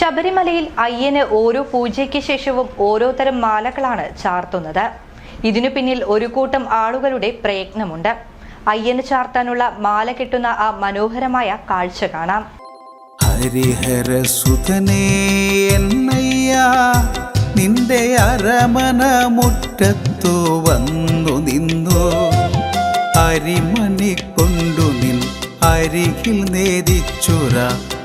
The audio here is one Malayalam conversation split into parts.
ശബരിമലയിൽ അയ്യന് ഓരോ പൂജയ്ക്ക് ശേഷവും ഓരോ തരം മാലകളാണ് ചാർത്തുന്നത്. ഇതിനു പിന്നിൽ ഒരു കൂട്ടം ആളുകളുടെ പ്രയത്നമുണ്ട്. അയ്യന് ചാർത്താനുള്ള മാല കെട്ടുന്ന ആ മനോഹരമായ കാഴ്ച കാണാം. ഹരിഹരസുതനേ എന്നയ്യ നിന്റെ അരമന മുറ്റത്തു വന്നു നിന്നു. അരിമണി കൊണ്ടു നിൻ അരികിൽ നേദിച്ചുര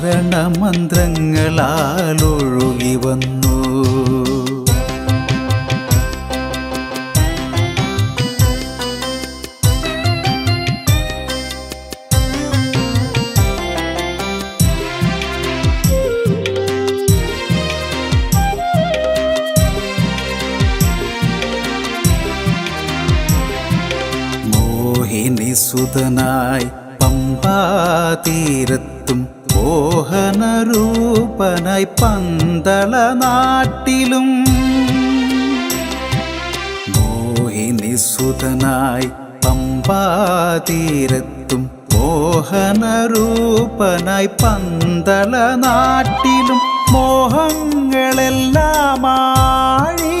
ശരണമന്ത്രങ്ങളാലൊഴുകി വന്നു മോഹിനി സുതനായി പമ്പാതീരത്തും മോഹനരൂപനായി പന്തള നാട്ടിലും മോഹിനി സുതനായി പമ്പാതീരത്തും മോഹനരൂപനായി പന്തള നാട്ടിലും മോഹങ്ങളെല്ലാം ആഴിയിലരിച്ചെന്നെ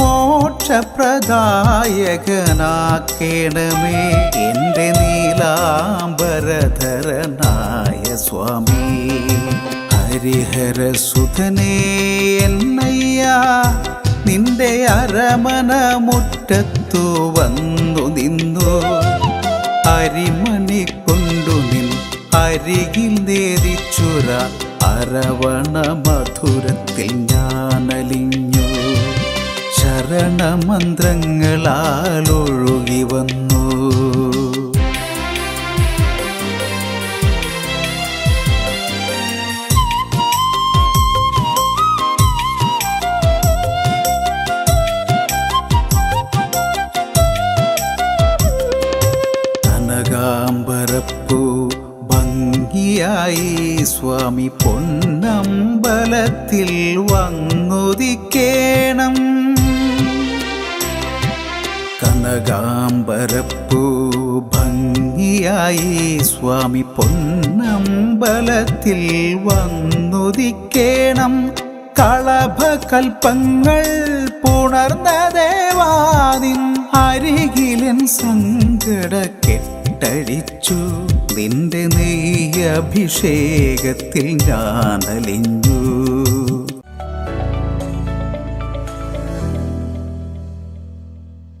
മോക്ഷപ്രദായകനാക്കേണമേ. എന്റെ നീലാംബരധരനായ സ്വാമി. ഹരിഹര സുധനേ എന്നയ്യ നിന്റെ അരമന മുറ്റത്തു വന്നു നിന്നു. അരിമണി കൊണ്ടു നിൻ അരികിൽ നേരിച്ചുര അരവണ മധുരത്തിൽ ഞാനലിഞ്ഞു. ശരണമന്ത്രങ്ങളാൽ ഒഴുകി വന്നു ഭംഗിയായി സ്വാമി പൊന്നമ്പലത്തിൽ വന്നുദിക്കേണം കനകാംബരപ്പൂ ഭംഗിയായി സ്വാമി പൊന്നമ്പലത്തിൽ വന്നുദിക്കേണം കളഭകൽപ്പങ്ങൾ പുണർന്ന ദേവാദിൻ അരികിലൻ സങ്കട കെട്ടഴിച്ചു നിന്റെ നെയ്യഭിഷേകത്തിൽ ഞാനലിഞ്ഞു.